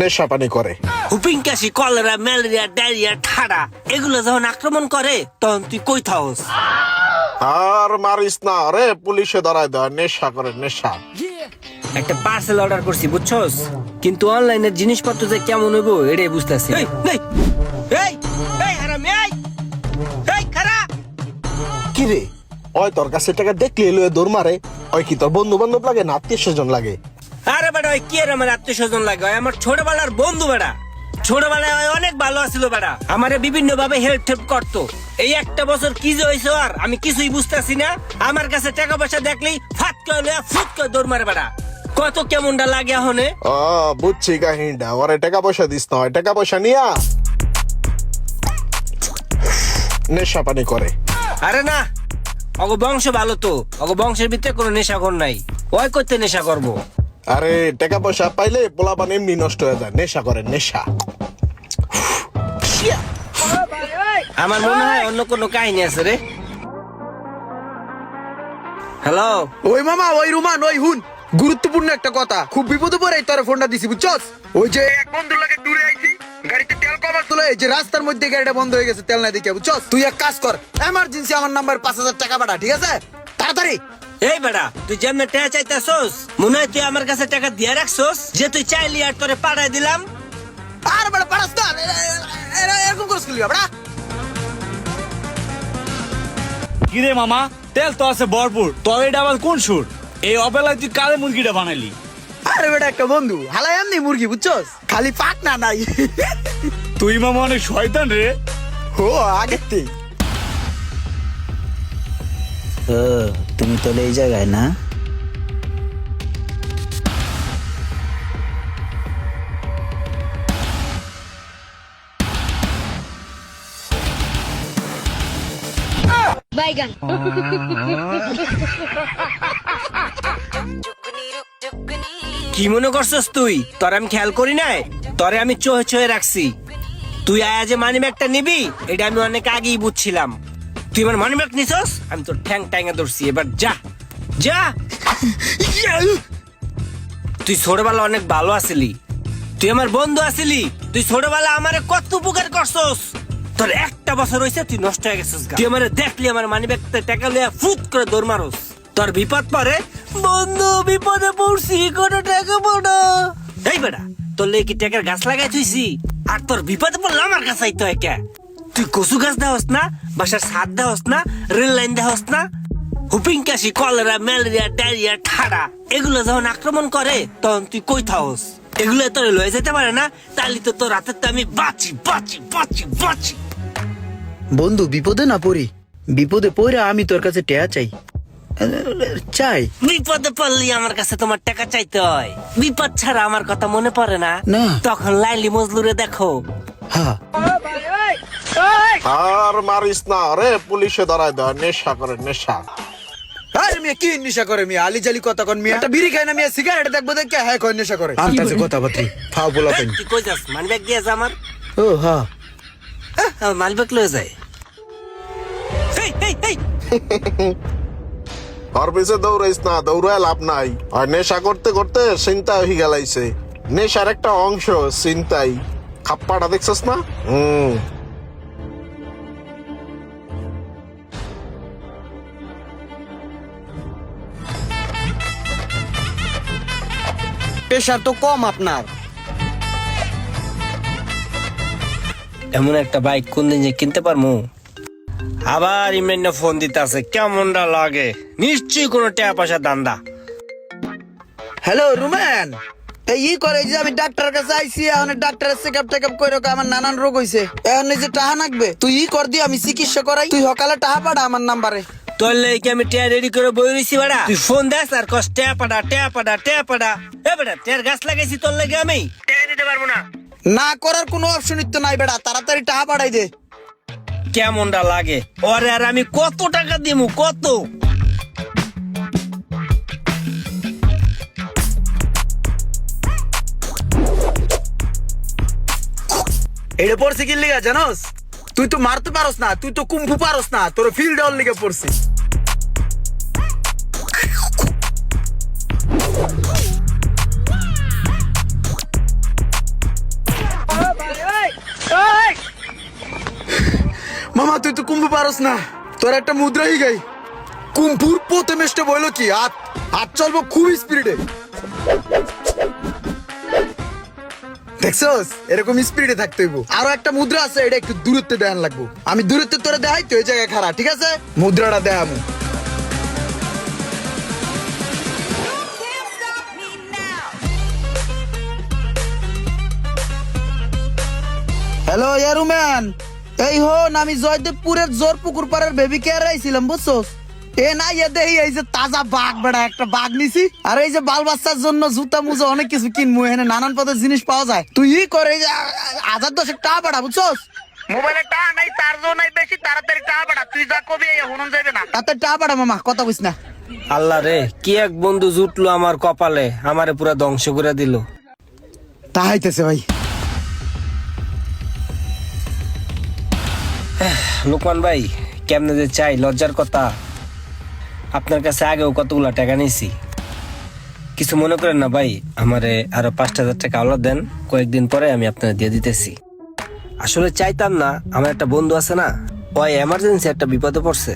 নেশা পানি করে। হুপিং কাশি কলেরা ম্যালেরিয়া ডায়রিয়া ঠাড়া এগুলো যখন আক্রমণ করে তখন তুই কই থাকস? আর মারিস না রে পুলিশে ধরায় দেয় নেশা করে নেশা। একটা পার্সেল অর্ডার করছি বুঝছস? কিন্তু অনলাইনের জিনিসপত্র যে কেমন হইব এটাই বুঝতেছি এই এই এই এই এই এই খারা। কি রে? ওই তোর কাছে টাকা দেখলে এলো দৌড় মারে ওই কি তোর বন্ধু বান্ধব লাগে না আত্মীয় স্বজন লাগে? আরে বেটা ওই কি আর আমার আত্মীয় স্বজন লাগে? ওই আমার ছোটবেলার বন্ধু বেটা। ছোটবেলায় ওই অনেক ভালো আছিল বেটা। আমারে বিভিন্ন ভাবে হেল্প টেল্প করতো। এই একটা বছর কি যে হয়েছে আর আমি কিছুই বুঝতেছি না। আমার কাছে টাকা পয়সা দেখলেই ফাট করে ফুট করে দৌড় মারে বেটা। কত কেমনটা লাগে হনে ও বুঝছি কাহিনীটা। ওরে টাকা পয়সা দিস না টাকা পয়সা নিয়া। নেশা পানি করে। আরে না অগ বংশ ভালো তো। অগ বংশের ভিতরে কোনো নেশাখোর নাই। ওই করতে নেশা করব। আরে টাকা পয়সা পাইলে পোলাপান এমনি নষ্ট হয়ে যায়। নেশা করে নেশা। আমার মনে হয় অন্য কোনো কাহিনী আছে রে। হ্যালো? ওই মামা ওই রুমান ওই হুন। গুরুত্বপূর্ণ একটা কথা। খুব বিপদে পড়ে এই তোর ফোনটা দিছি বুঝছস? ওই যে এক বন্ধুর লাগে দূরে আইছি গাড়িতে তেল কভার তুলে এই যে রাস্তার মধ্যে গাড়িটা বন্ধ হয়ে গেছে তেল না দেখে বুঝছস? তুই এক কাজ কর এমার্জেন্সি আমার নাম্বার পাঁচ হাজার টাকা পাঠা ঠিক আছে? তাড়াতাড়ি। এই বেড়া তুই যেমন টাকা চাইতেছস মনে হয় তুই আমার কাছে টাকা দিয়ে রাখছস যে তুই চাইলি আর তোরে পাঠাই দিলাম। আর বড় পারাস না। এরকম করে স্কুল বড়া? কিরে মামা তেল তো আছে ভরপুর। তবে এটা আবার কোন সুর? এই অবেলায় তুই কালে মুরগিটা বানাইলি? আরে বেটা একটা বন্ধু হালাই এমনি মুরগি বুঝছস? খালি পাক না নাই। তুই মামা অনেক শয়তান রে। ও আগের থেকে। ও তুমি তাহলে এই জায়গায় না. কি মনে করছস তুই? তোর আমি খেয়াল করি নাই? তোরে আমি চোহে চোহে রাখছি। তুই আয়া যে মানি ব্যাগটা নিবি এটা আমি অনেক আগেই বুঝছিলাম। তুই আমার মানি ব্যাগ নিছস? আমি তোর ঠ্যাং ট্যাঙে ধরছি, এবার যা। যা! তুই ছোটবেলা অনেক ভালো আছিলি। তুই আমার বন্ধু আছিলি। তুই ছোটবেলা আমার কত উপকার করছস। তোর একটা বছর হয়েছে তুই নষ্ট হয়ে গেছিস তুই আমারে দেখলি, আমার মানি ব্যাগটা টাকা লইয়া ফুট করে দৌড় মারস। তোর বিপদ পরে, বন্ধু, বিপদে পড়ছি, কোনো টাকা পড়ো এই বেটা, তোর লেগে টাকার গাছ লাগাই থুইছি? আর তোর বিপদে পড়লে আমার কাছে আইতো একা। তুই কচু গাছ দেওয়াস না বাসার ছাদ দেওয়াস না রেল লাইন দেওয়াস না? হুপিং কাশি কলেরা ম্যালেরিয়া ডায়রিয়া ঠাড়া এগুলো যখন আক্রমণ করে তখন তুই কই থাকস? এগুলো তোর লয়ে যেতে পারে না তাহলে তো তোর রাতের তো আমি বাঁচি বাঁচি বাঁচি বাঁচি। বন্ধু বিপদে না পড়ি। বিপদে পড়ে আমি তোর কাছে টেয়া চাই। চাই? বিপদে পড়লি আমার কাছে তোমার টাকা চাইতে হয়। বিপদ ছাড়া আমার কথা মনে পড়ে না? না। তখন লাইলি মজলুরে দেখো। হ্যাঁ আর মারিস না রে পুলিশে ধরায় দেয় নেশা করে নেশা। আরে মিয়া কি নেশা করে মিয়া? আলি জালি কথা কন মিয়া। একটা বিড়ি খায় না মিয়া সিগারেট দেখব দেখে হ্যাঁ কয় নেশা করে। আন্তাজে কথা বাত্রি ফাও বলা এই, তুই কই যাস? দিয়ে যা আমার। ও হ্যাঁ লয়ে যায়। এই, এই, এই, ওর পিছে দৌড়াইস না দৌড়ায় লাভ নাই। আর নেশা করতে করতে চিন্তা হয়ে গেলাইছে। নেশার একটা অংশ চিন্তাই। খাপ্পাটা দেখছস না? হুম। প্রেশার তো কম আপনার। এমন একটা বাইক কোন দিন যে কিনতে পারমু? আবার ইমরান ফোন দিতে আছে কেমনটা লাগে? নিশ্চয়ই কোনো টাকা পয়সা দান্দা। হ্যালো রুমেন। এই ই করে যে আমি ডাক্তারের কাছে আইছি এখন ডাক্তারের চেকআপ টেকআপ করে আমার নানান রোগ হইছে। এখন যে টাহা নাকবে তুই ই কর দি আমি চিকিৎসা করাই। তুই সকালে টাহা পাঠা আমার নাম্বারে। তোর লেগে আমি টিয়া রেডি করে বই রইছি বাড়া। তুই ফোন দেস আর কস টিয়া পাডা টিয়া পাডা টিয়া পাডা। এ বেটা টিয়ার গাছ লাগাইছি তোর লেগে আমি। টিয়া দিতে পারব না। না করার কোনো অপশন তো নাই বেটা তাড়াতাড়ি পাঠাই দে। কেমনটা লাগে? ওরে আর আমি কত টাকা দিমু কত? এটা পড়ছে কি লিগা জানোস? তুই তো মারতে পারস না তুই তো কুম্ফু পারস না তোর ফিল্ড অল লিগে পড়ছে। মামা, তুই তো কুম্ভু পারস না। তোর একটা মুদ্রা হি গাই কুম্ভুর প্রথম হইল কি? হাত হাত চলবো খুব স্পিডে দেখছস? এরকম স্পিডে থাকতে হইব। আরও একটা মুদ্রা আছে, এটা একটু দূরত্বে লাগবো। আমি দূরত্বে তোরে দেখাই জায়গায় খারাপ ঠিক আছে? মুদ্রাটা দেখামু হ্যালো ইয়ারুম্যান এই হন আমি জয়দেবপুরের জোর পুকুর পাড়ের বেবি কেয়ার আইছিলাম বুঝছ এ না ইয়ে দেহি এই যে তাজা বাঘ বেড়া একটা বাঘ নিছি। আর এই যে বাল বাচ্চার জন্য জুতা মুজা অনেক কিছু কিনবো এখানে নানান পদের জিনিস পাওয়া যায়। তুই ই করে এই যে হাজার দশেক টাকা বেড়া বুঝছস? মোবাইলে টা নাই চার্জও নাই বেশি তাড়াতাড়ি টা বাড়া তুই যা কবি এই যাবে না। তাতে টাকা বেড়া মামা কথা কইস না। আল্লাহ রে কি এক বন্ধু জুটলো আমার কপালে আমারে পুরা ধ্বংস করে দিল। তা হইতেছে ভাই। লোকমান ভাই কেমনে যে চাই লজ্জার কথা। আপনার কাছে আগেও কতগুলা টাকা নিয়েছি। কিছু মনে করেন না ভাই আমারে আরও পাঁচ হাজার টাকা আওলা দেন কয়েকদিন পরে আমি আপনার দিয়ে দিতেছি। আসলে চাইতাম না আমার একটা বন্ধু আছে না ওই এমার্জেন্সি একটা বিপদে পড়ছে।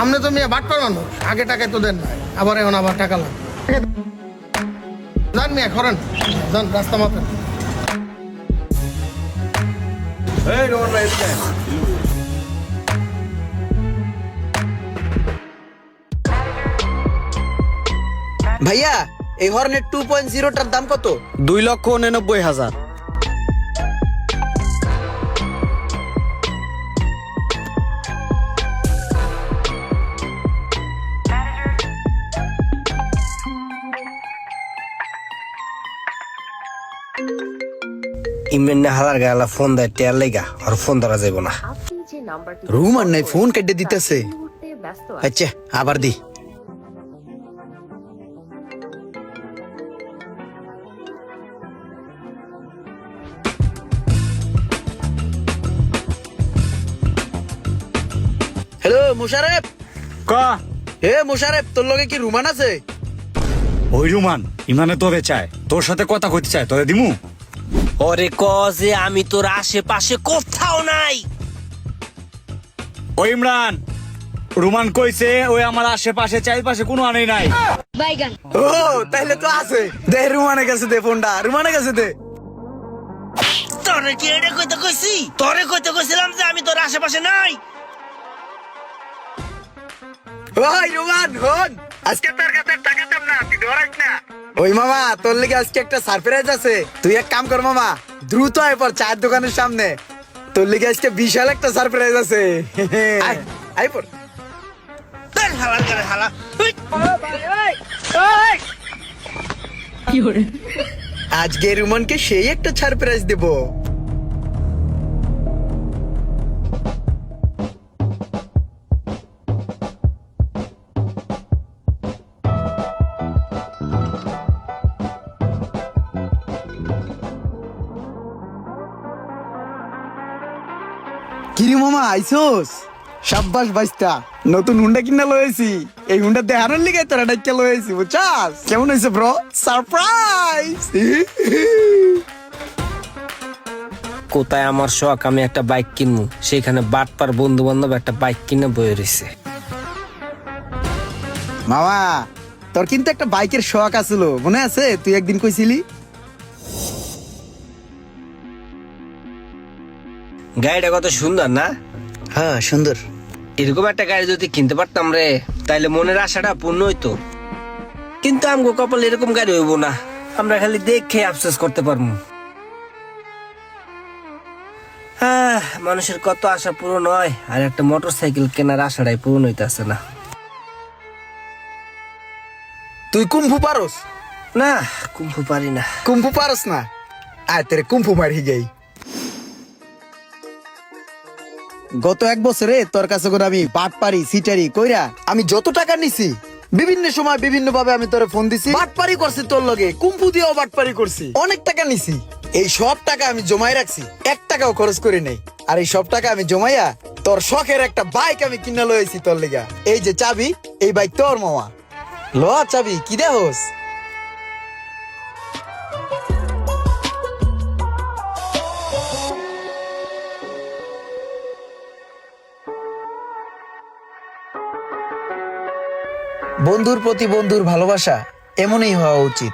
আপনি তো মেয়ে বাটপার মানুষ আগে টাকা তো দেন। আবার এখন আবার টাকা লাগে যান মিয়া করেন। যান রাস্তা মাপেন। ভাইয়া এই হর্নের টু পয়েন্ট জিরোটার দাম কত? দুই লক্ষ উননব্বই হাজার। ইমরান হালার গালা ফোন দেয় টেয়ার লেগা আর ফোন ধরা যাইব না। আপনি যে নাম্বারটি রুমান নাই ফোন কেটে দিতেছে। এই মুহূর্তে ব্যস্ত আছে? আচ্ছা আবার দি। মুশারেফ। ক? হে মুশারেফ তোর লগে কি রুমান আছে? ওই রুমান ইমানে তোরে চায়। তোর সাথে কথা কইতে চায় তোরে দিমু? ওরে ক যে আমি তোর আশেপাশে কোথাও নাই। ওই ইমরান রুমান কইছে ওই আমার আশেপাশে চারিপাশে কোনো আনেই নাই। ও তাইলে তো আছে। দে রুমানের কাছে দে ফোনটা রুমানের কাছে দে। তোরে কি এটা কইতে কইছি? তোরে কইতে কইছিলাম যে আমি তোর আশেপাশে নাই। ওই রুমান হন আজকে তোর কাছে টাকা দেব না তুই ধরাস না। ওই মামা তোর লেগে আজকে একটা সারপ্রাইজ আছে। তুই এক কাম কর মামা দ্রুত আয় পর চায়ের দোকানের সামনে। তোর লেগে আজকে বিশাল একটা সারপ্রাইজ আছে। আয় আয় পর। তোর হালা। আজকে রুমানকে সেই একটা সারপ্রাইজ দেব। মামা আইসোস। সাব্বাস বাইস্তা নতুন হুন্ডা কিনা লয়েছি এই হুন্ডা লিগে তোরা লয়েছি বুঝছাস? কেমন হয়েছে ব্রো? সারপ্রাইজ! কোথায় আমার শখ? আমি একটা বাইক কিনবো। সেখানে বাটপার বন্ধু বান্ধব একটা বাইক কিনে বয়ে রয়েছে মামা তোর কিন্তু একটা বাইকের শখ আছিল। মনে আছে? তুই একদিন কইছিলি? গাড়িটা কত সুন্দর না? হ্যাঁ সুন্দর। এরকম একটা গাড়ি যদি কিনতে পারতাম রে তাইলে মনের আশাটা পূর্ণ হইতো। কিন্তু আমগো কপাল এরকম গাড়ি হইব না। আমরা খালি দেখে আফসোস করতে পারব। আহ, মানুষের কত আশা পূরণ হয় আর একটা মোটর সাইকেল কেনার আশাটাই পূরণ হইতেছে না। তুই কুম্ফু পারস? না কুম্ভু পারি না। কুম্ফু পারস না? আয় তেরে কুম্ফু মারি যাই গত এক বছরে তোর কাছে করে আমি বাট পারি সিটারি কইরা আমি যত টাকা নিছি বিভিন্ন সময় বিভিন্ন ভাবে আমি তোরে ফোন দিছি। বাটপারি করছি তোর লগে কুম্ফু দিয়েও বাটপারি করছি। অনেক টাকা নিছি। এই সব টাকা আমি জমাই রাখছি এক টাকাও খরচ করি নাই। আর এই সব টাকা আমি জমাইয়া তোর শখের একটা বাইক আমি কিনা লয়েছি তোর লিগা এই যে চাবি এই বাইক তোর মামা। ল চাবি কি দেহস? বন্ধুর প্রতি বন্ধুর ভালোবাসা এমনই হওয়া উচিত।